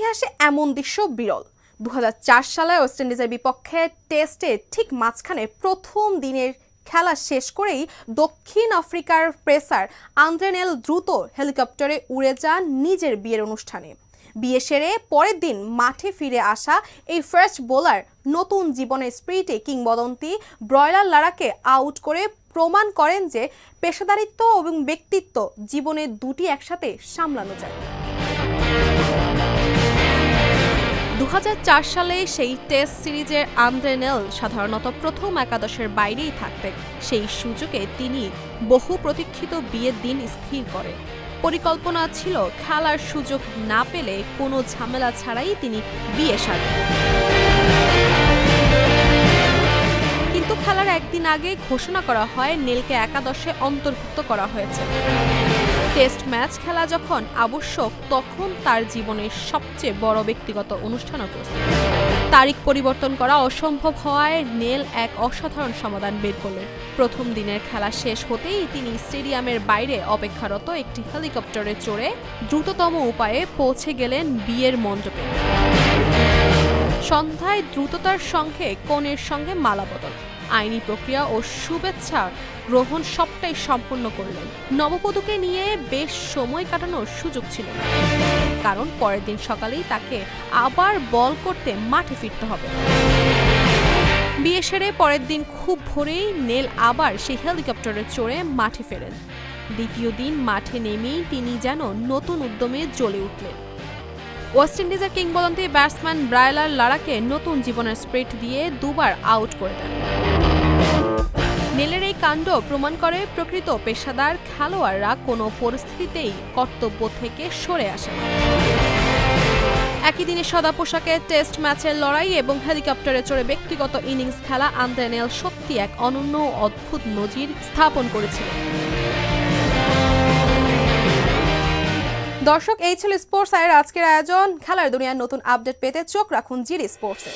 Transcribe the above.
ইতিহাসে এমন দৃশ্য বিরল। দু হাজার চার সালে ওয়েস্ট ইন্ডিজের বিপক্ষে টেস্টে ঠিক মাঝখানে প্রথম দিনের খেলা শেষ করেই দক্ষিণ আফ্রিকার প্রেসার আন্দ্রেনেল দ্রুত হেলিকপ্টারে উড়ে যান নিজের বিয়ের অনুষ্ঠানে। বিয়ে সেরে পরের দিন মাঠে ফিরে আসা এই ফার্স্ট বোলার নতুন জীবনের স্পিরিটে কিংবদন্তি ব্রয়লার লারাকে আউট করে প্রমাণ করেন যে পেশাদারিত্ব এবং ব্যক্তিত্ব জীবনের দুটি একসাথে সামলানো যায়। দু হাজার চার সালে সেই টেস্ট সিরিজের আন্দ্রেনেল সাধারণত প্রথম একাদশের বাইরেই থাকতেন সেই সুযোগে তিনি বহু প্রতীক্ষিত বিয়ের দিন স্থির করেন পরিকল্পনা ছিল খেলার সুযোগ না পেলে কোনো ঝামেলা ছাড়াই তিনি বিয়ে সারেন কিন্তু খেলার একদিন আগে ঘোষণা করা হয়, নেলকে একাদশে অন্তর্ভুক্ত করা হয়েছে। টেস্ট ম্যাচ খেলা যখন আবশ্যক, তখন তার জীবনের সবচেয়ে বড় ব্যক্তিগত অনুষ্ঠানও তারিখ পরিবর্তন করা অসম্ভব হওয়ায় নেল এক অসাধারণ সমাধান বের করলেন। প্রথম দিনের খেলা শেষ হতেই তিনি স্টেডিয়ামের বাইরে অপেক্ষারত একটি হেলিকপ্টারে চড়ে দ্রুততম উপায়ে পৌঁছে গেলেন বিয়ের মণ্ডপে। সন্ধ্যায় দ্রুততার সঙ্গে কনের সঙ্গে মালা বদল। আইনি প্রক্রিয়া ও শুভেচ্ছা গ্রহণ সবটাই সম্পূর্ণ করলেন। নববধূকে নিয়ে বেশ সময় কাটানোর সুযোগ ছিল। কারণ পরের দিন সকালেই তাকে আবার বল করতে মাঠে ফিরতে হবে। বিয়ে সেরে পরের দিন খুব ভোরেই নেল আবার সেই হেলিকপ্টারে চড়ে মাঠে ফেরেন। দ্বিতীয় দিন মাঠে নেমেই তিনি যেন নতুন উদ্যমে জ্বলে উঠলেন। ওয়েস্ট ইন্ডিজের কিংবদন্তি ব্যাটসম্যান ব্রায়লার লারাকে নতুন জীবনের স্প্রিট দিয়ে দুবার আউট করে দেন। নেলের এই কাণ্ড প্রমাণ করে প্রকৃত পেশাদার খেলোয়াড়রা কোনো পরিস্থিতিতেই কর্তব্য থেকে সরে আসে না। একই দিনে সাদা পোশাকে টেস্ট ম্যাচের লড়াই এবং হেলিকপ্টারে চড়ে ব্যক্তিগত ইনিংস খেলা আন্দ্রেনেল সত্যি এক অনন্য অদ্ভুত নজির স্থাপন করেছিলেন। দর্শক, এই ছিল স্পোর্টস আয়ের আজকের আয়োজন। খেলার দুনিয়ার নতুন আপডেট পেতে চোখ রাখুন জিরি স্পোর্টসে।